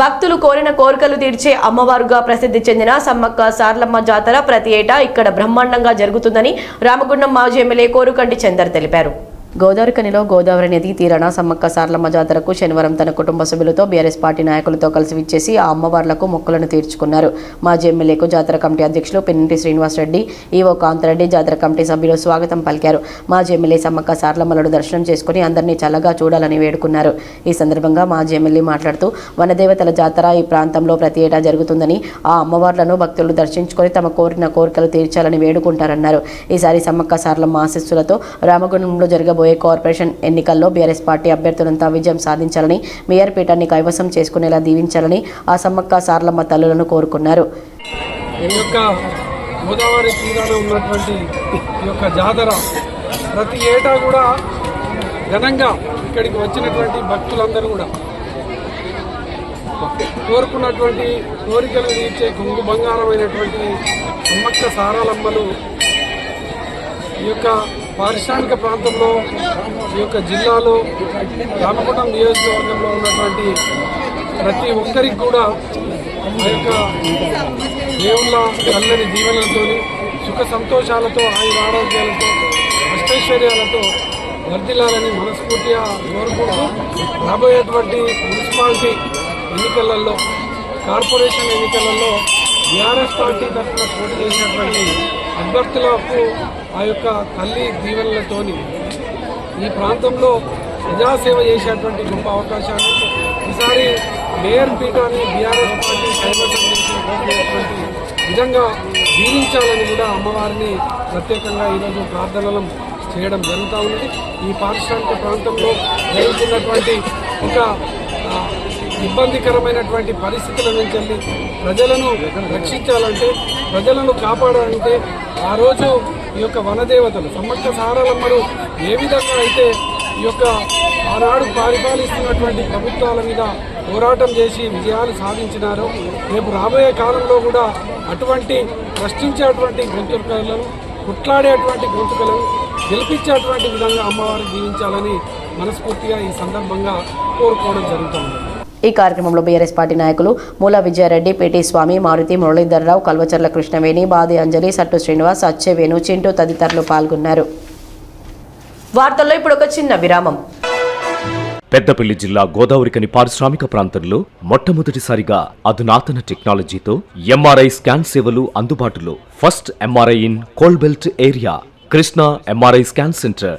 భక్తులు కోరిన కోరికలు తీర్చే అమ్మవారుగా ప్రసిద్ధి చెందిన సమ్మక్క సార్లమ్మ జాతర ప్రతి ఏటా ఇక్కడ బ్రహ్మాండంగా జరుగుతుందని రామగుండం మాజీ ఎమ్మెల్యే కోరుకంటి చందర్ తెలిపారు. గోదావరికనిలో గోదావరి నది తీరాన సమ్మక్క సార్లమ్మ జాతరకు శనివారం తన కుటుంబ సభ్యులతో బీఆర్ఎస్ పార్టీ నాయకులతో కలిసి విచ్చేసి ఆ అమ్మవార్లకు మొక్కలను తీర్చుకున్నారు. మాజీ ఎమ్మెల్యేకు జాతర కమిటీ అధ్యక్షులు పెన్నింటి శ్రీనివాసరెడ్డి ఈవో కాంతరెడ్డి జాతర కమిటీ సభ్యులు స్వాగతం పలికారు. మాజీ ఎమ్మెల్యే సమ్మక్క సార్లమ్మలను దర్శనం చేసుకుని అందరినీ చల్లగా చూడాలని వేడుకున్నారు. ఈ సందర్భంగా మాజీ ఎమ్మెల్యే మాట్లాడుతూ వనదేవతల జాతర ఈ ప్రాంతంలో ప్రతి ఏటా జరుగుతుందని ఆ అమ్మవార్లను భక్తులు దర్శించుకొని తమ కోరిన కోరికలు తీర్చాలని వేడుకుంటారన్నారు. ఈసారి సమ్మక్క సార్లమ్మ ఆశస్సులతో రామగుండంలో జరగబోయే కార్పొరేషన్ ఎన్నికల్లో బీఆర్ఎస్ పార్టీ అభ్యర్థులంతా విజయం సాధించాలని మేయర్ పీఠాన్ని కైవసం చేసుకునేలా దీవించాలని ఆ సమ్మక్క సార్లమ్మ తల్లులను కోరుకున్నారు. గోదావరి తీరాన ఉన్నటువంటి ఈ యొక్క జాతర ప్రతి ఏటా కూడా ఘనంగా ఇక్కడికి వచ్చినటువంటి భక్తులందరూ కూడా కోరుకున్నటువంటి కోరికలు తీర్చే కుంగు బంగారమైనటువంటి అమ్మక్క సారాలమ్మలు ఈ యొక్క పారిశ్రామిక ప్రాంతంలో ఈ యొక్క జిల్లాలో రామగుండం నియోజకవర్గంలో ఉన్నటువంటి ప్రతి ఒక్కరికి కూడా ఆ యొక్క దేవుళ్ళ చల్లని దీవెనలతో సుఖ సంతోషాలతో ఆయుర ఆరోగ్యాలతో అష్టైశ్వర్యాలతో వర్ధిల్లాలని మనస్ఫూర్తిగా కోరుకుంటూ రాబోయేటువంటి మున్సిపాలిటీ ఎన్నికలలో కార్పొరేషన్ ఎన్నికలలో బీఆర్ఎస్ పార్టీ తరఫున పోటీ చేసినటువంటి అభ్యర్థులకు ఆ యొక్క తల్లి దీవెనలతోని ఈ ప్రాంతంలో ప్రజాసేవ చేసేటువంటి గొప్ప అవకాశాన్ని ఈసారి మేయర్ పీఠాన్ని బీఆర్ఎస్ పార్టీ కైవసం విధంగా దీవించాలని కూడా అమ్మవారిని ప్రత్యేకంగా ఈరోజు ప్రార్థనలు చేయడం జరుగుతూ ఉంది. ఈ పారిశ్రామిక ప్రాంతంలో జరుగుతున్నటువంటి ఇంకా ఇబ్బందికరమైనటువంటి పరిస్థితుల నుంచి వెళ్ళి ప్రజలను రక్షించాలంటే ప్రజలను కాపాడాలంటే ఆ రోజు ఈ యొక్క వనదేవతలు సమ్మక్క సారలమ్మలు ఏ విధంగా అయితే ఈ యొక్క ఆనాడు పరిపాలిస్తున్నటువంటి ప్రభుత్వాల మీద పోరాటం చేసి విజయాలు సాధించినారో రేపు రాబోయే కాలంలో కూడా అటువంటి ప్రశ్నించేటువంటి గొంతుకలను కుట్లాడేటువంటి గొంతుకలను గెలిపించేటువంటి విధంగా అమ్మవారిని జీవించాలని మనస్ఫూర్తిగా ఈ సందర్భంగా కోరుకోవడం జరుగుతుంది. ఈ కార్యక్రమంలో బీఆర్ఎస్ పార్టీ నాయకులు మూల విజయారెడ్డి పిటి స్వామి మారుతి మురళీధర్రావు కల్వచర్ల కృష్ణవేణి బాది అంజలి సట్టు శ్రీనివాస్ అచ్చవేణు చింటూ తదితరులు పాల్గొన్నారు. వార్తల్లో ఇప్పుడు ఒక చిన్న విరామం. పెద్దపల్లి జిల్లా గోదావరికని పారిశ్రామిక ప్రాంతంలో మొట్టమొదటిసారిగా అధునాతన టెక్నాలజీతో ఎంఆర్ఐ స్కాన్ సేవలు అందుబాటులో. First MRI in coal belt area. Krishna MRI scan centre.